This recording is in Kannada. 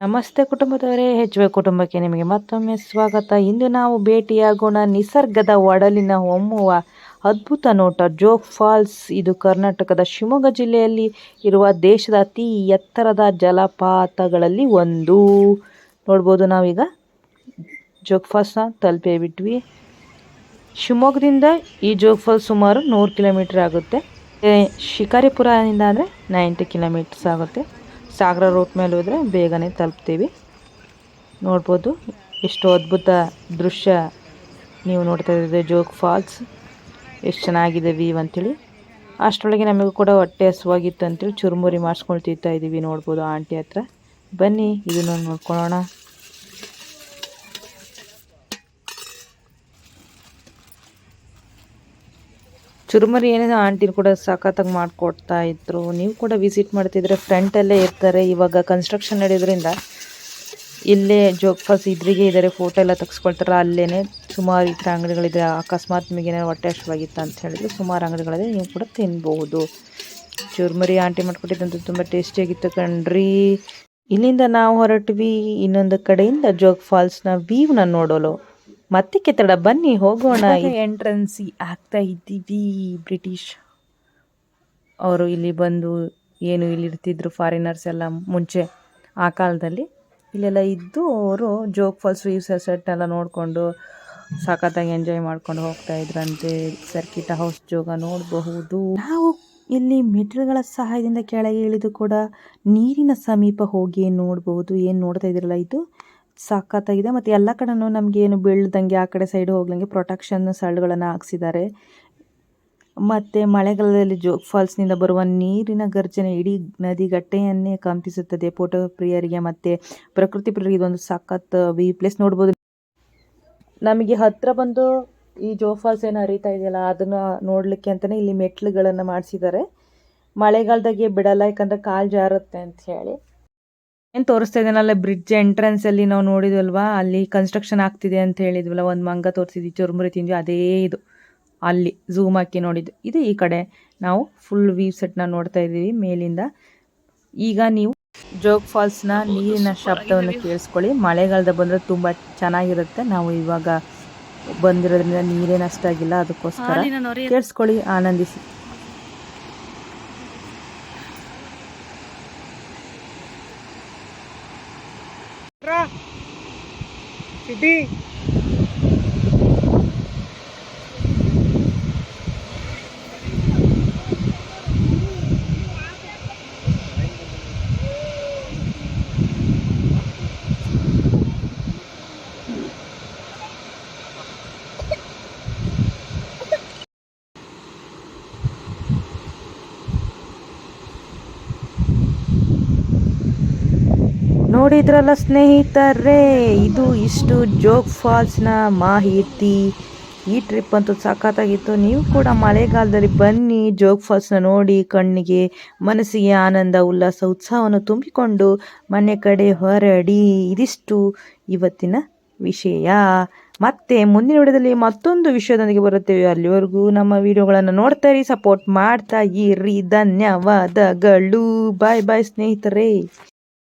ನಮಸ್ತೆ ಕುಟುಂಬದವರೇ ಹೆಚ್ ವೈ ಕುಟುಂಬಕ್ಕೆ ನಿಮಗೆ ಮತ್ತೊಮ್ಮೆ ಸ್ವಾಗತ. ಇಂದು ನಾವು ಭೇಟಿಯಾಗೋಣ ನಿಸರ್ಗದ ಒಡಲಿನ ಹೊಮ್ಮುವ ಅದ್ಭುತ ನೋಟ. ಜೋಗ್ ಫಾಲ್ಸ್, ಇದು ಕರ್ನಾಟಕದ ಶಿವಮೊಗ್ಗ ಜಿಲ್ಲೆಯಲ್ಲಿ ಇರುವ ದೇಶದ ಅತಿ ಎತ್ತರದ ಜಲಪಾತಗಳಲ್ಲಿ ಒಂದು. ನೋಡ್ಬೋದು ನಾವೀಗ. ಜೋಗ್ ಫಾಲ್ಸ್ನ ತಲುಪೇ ಬಿಟ್ವಿ. ಶಿವಮೊಗ್ಗದಿಂದ ಈ ಜೋಗ್ ಫಾಲ್ಸ್ ಸುಮಾರು ನೂರು ಕಿಲೋಮೀಟ್ರ್ ಆಗುತ್ತೆ. ಶಿಕಾರಿಪುರದಿಂದ ಅಂದರೆ ನೈಂಟಿ ಕಿಲೋಮೀಟರ್ಸ್ ಆಗುತ್ತೆ. ಸಾಗರ ರೂಟ್ ಮೇಲೆ ಹೋದರೆ ಬೇಗನೆ ತಲುಪ್ತೀವಿ. ನೋಡ್ಬೋದು. ಎಷ್ಟು ಅದ್ಭುತ ದೃಶ್ಯ ನೀವು ನೋಡ್ತಾ ಇದ್ದೀರಿ. ಜೋಗ್ ಫಾಲ್ಸ್. ಎಷ್ಟು ಚೆನ್ನಾಗಿದೆ ವೀವ್ ಅಂಥೇಳಿ ಅಷ್ಟರೊಳಗೆ ನಮಗೂ ಕೂಡ ಹೊಟ್ಟೆ ಹಸುವಾಗಿತ್ತು ಅಂತೇಳಿ ಚುರುಮುರಿ ಮಾಡಿಸ್ಕೊಂಡು ತಿಂತಾ ಇದ್ದೀವಿ ನೋಡ್ಬೋದು ಆಂಟಿ ಹತ್ರ. ಬನ್ನಿ, ಇದನ್ನು ನೋಡ್ಕೊಳ್ಳೋಣ. ಚುರುಮುರಿ ಏನೇನೋ ಆಂಟಿನ ಕೂಡ ಸಖತ್ತಾಗಿ ಮಾಡಿಕೊಡ್ತಾ ಇದ್ರು. ನೀವು ಕೂಡ ವಿಸಿಟ್ ಮಾಡ್ತಿದ್ರೆ ಫ್ರಂಟಲ್ಲೇ ಇರ್ತಾರೆ. ಇವಾಗ ಕನ್ಸ್ಟ್ರಕ್ಷನ್ ನಡೆಯೋದ್ರಿಂದ ಇಲ್ಲೇ ಜೋಗ್ ಫಾಲ್ಸ್ ಇದ್ರಿಗೆ ಇದ್ದಾರೆ ಫೋಟೋ ಎಲ್ಲ ತೆಗೆಸ್ಕೊಳ್ತಾರೆ. ಅಲ್ಲೇ ಸುಮಾರು ಥರ ಅಂಗಡಿಗಳಿದೆ. ಅಕಸ್ಮಾತ್ ನಿಮಗೆ ಏನಾದ್ರು ಹೊಟ್ಟೆ ಹಶ್ವಾಗಿತ್ತು ಅಂತ ಹೇಳಿದ್ರು ಸುಮಾರು ಅಂಗಡಿಗಳಲ್ಲಿ ನೀವು ಕೂಡ ತಿನ್ಬಹುದು ಚುರುಮರಿ ಆಂಟಿ ಮಾಡ್ಕೊಟ್ಟಿದ್ದಂತೂ ತುಂಬ ಟೇಸ್ಟಿಯಾಗಿತ್ತು ಕಣ್ರಿ. ಇಲ್ಲಿಂದ ನಾವು ಹೊರಟ್ವಿ. ಇನ್ನೊಂದು ಕಡೆಯಿಂದ ಜೋಗ್ ಫಾಲ್ಸ್ನ ವ್ಯೂನ ನೋಡಲು. ಮತ್ತೆ ಕೆತ್ತಡ. ಬನ್ನಿ ಹೋಗೋಣ. ಎಂಟ್ರೆನ್ಸಿ ಆಗ್ತಾ ಇದ್ದೀವಿ ಬ್ರಿಟಿಷ್. ಅವರು ಇಲ್ಲಿ ಬಂದು ಏನು ಇಲ್ಲಿ ಇರ್ತಿದ್ರು ಫಾರಿನರ್ಸ್ ಎಲ್ಲ ಮುಂಚೆ ಆ ಕಾಲದಲ್ಲಿ. ಇಲ್ಲೆಲ್ಲ ಇದ್ದು ಅವರು ಜೋಗ್ ಫಾಲ್ಸ್ ರೀವ್ಸ್ ಸೆಟ್ ಎಲ್ಲ ನೋಡಿಕೊಂಡು ಸಖತ್ತಾಗಿ ಎಂಜಾಯ್ ಮಾಡ್ಕೊಂಡು ಹೋಗ್ತಾ ಇದ್ರಂತೆ ಸರ್ಕಿಟ ಹೌಸ್ ಜೋಗ ನೋಡಬಹುದು. ನಾವು ಇಲ್ಲಿ ಮೆಟ್ಲುಗಳ ಸಹಾಯದಿಂದ ಕೆಳಗೆ ಇಳಿದು ಕೂಡ ನೀರಿನ ಸಮೀಪ ಹೋಗಿ ನೋಡಬಹುದು ಏನು ನೋಡ್ತಾ ಇದ್ರಲ್ಲ ಇದು? ಸಖತ್ತಾಗಿದೆ. ಮತ್ತು ಎಲ್ಲ ಕಡೆನೂ ನಮಗೆ ಏನು ಬೀಳ್ದಂಗೆ ಆ ಕಡೆ ಸೈಡ್ ಹೋಗ್ಲಂಗೆ ಪ್ರೊಟೆಕ್ಷನ್ ಸಳ್ಳುಗಳನ್ನು ಹಾಕ್ಸಿದ್ದಾರೆ. ಮತ್ತು ಮಳೆಗಾಲದಲ್ಲಿ ಜೋಗ್ ಫಾಲ್ಸ್ನಿಂದ ಬರುವ ನೀರಿನ ಗರ್ಜನೆ ಇಡೀ ನದಿಗಟ್ಟೆಯನ್ನೇ ಕಂಪಿಸುತ್ತದೆ. ಫೋಟೋ ಪ್ರಿಯರಿಗೆ ಮತ್ತು ಪ್ರಕೃತಿ ಪ್ರಿಯರಿಗೆ ಇದೊಂದು ಸಖತ್ ವಿ ಪ್ಲೇಸ್ ನೋಡ್ಬೋದು. ನಮಗೆ ಹತ್ತಿರ ಬಂದು ಈ ಜೋಗ್ ಫಾಲ್ಸ್ ಏನು ಹರಿತಾ ಇದೆಯಲ್ಲ, ಅದನ್ನು ನೋಡಲಿಕ್ಕೆ ಅಂತಲೇ ಇಲ್ಲಿ ಮೆಟ್ಲುಗಳನ್ನು ಮಾಡಿಸಿದ್ದಾರೆ. ಮಳೆಗಾಲದಾಗೆ ಬಿಡಲ್ಲ, ಯಾಕಂದರೆ ಕಾಲು ಜಾರುತ್ತೆ ಅಂತ ಹೇಳಿ. ಏನು ತೋರಿಸ್ತಾ ಇದ್ದಾನಲ್ಲ ಬ್ರಿಡ್ಜ್ ಎಂಟ್ರೆನ್ಸ್ ಅಲ್ಲಿ ನಾವು ನೋಡಿದ್ವಲ್ವಾ? ಅಲ್ಲಿ ಕನ್ಸ್ಟ್ರಕ್ಷನ್ ಆಗ್ತಿದೆ ಅಂತ ಹೇಳಿದ್ವಲ್ಲ ಒಂದು ಮಂಗ ತೋರಿಸಿದ್ವಿ ಚುರುಮುರಿ ತಿಂದ್ವಿ ಅದೇ ಇದು. ಅಲ್ಲಿ ಝೂಮ್ ಹಾಕಿ ನೋಡಿದ್ದು. ಇದು ಈ ಕಡೆ. ನಾವು ಫುಲ್ ವ್ಯೂ ಸೆಟ್ನ ನೋಡ್ತಾ ಇದ್ದೀವಿ ಮೇಲಿಂದ. ಈಗ ನೀವು ಜೋಗ್ ಫಾಲ್ಸ್ನ ನೀರಿನ ಶಬ್ದವನ್ನು ಕೇಳಿಸ್ಕೊಳ್ಳಿ. ಮಳೆಗಾಲದ ಬಂದರೆ ತುಂಬ ಚೆನ್ನಾಗಿರುತ್ತೆ. ನಾವು ಇವಾಗ ಬಂದಿರೋದ್ರಿಂದ ನೀರೇನು ಅಷ್ಟಾಗಿಲ್ಲ ಅದಕ್ಕೋಸ್ಕರ ಕೇಳಿಸ್ಕೊಳ್ಳಿ ಆನಂದಿಸಿ. Tra! Si D! ನೋಡಿದ್ರಲ್ಲ ಸ್ನೇಹಿತರೇ, ಇದು ಇಷ್ಟು ಜೋಗ್ ಫಾಲ್ಸ್ನ ಮಾಹಿತಿ. ಈ ಟ್ರಿಪ್ ಅಂತೂ ಸಖತ್ತಾಗಿತ್ತು ನೀವು ಕೂಡ ಮಳೆಗಾಲದಲ್ಲಿ ಬನ್ನಿ, ಜೋಗ್ ಫಾಲ್ಸ್ನ ನೋಡಿ, ಕಣ್ಣಿಗೆ ಮನಸ್ಸಿಗೆ ಆನಂದ, ಉಲ್ಲಾಸ, ಉತ್ಸಾಹವನ್ನು ತುಂಬಿಕೊಂಡು ಮನೆ ಕಡೆ ಹೊರಡಿ. ಇದಿಷ್ಟು ಇವತ್ತಿನ ವಿಷಯ. ಮತ್ತೆ ಮುಂದಿನ ವಿಡಿಯೋದಲ್ಲಿ ಮತ್ತೊಂದು ವಿಷಯದೊಂದಿಗೆ ಬರುತ್ತೇವೆ. ಅಲ್ಲಿವರೆಗೂ ನಮ್ಮ ವಿಡಿಯೋಗಳನ್ನು ನೋಡ್ತಾ ಇರಿ, ಸಪೋರ್ಟ್ ಮಾಡ್ತಾ ಇರಿ. ಧನ್ಯವಾದಗಳು. ಬಾಯ್ ಬಾಯ್ ಸ್ನೇಹಿತರೇ.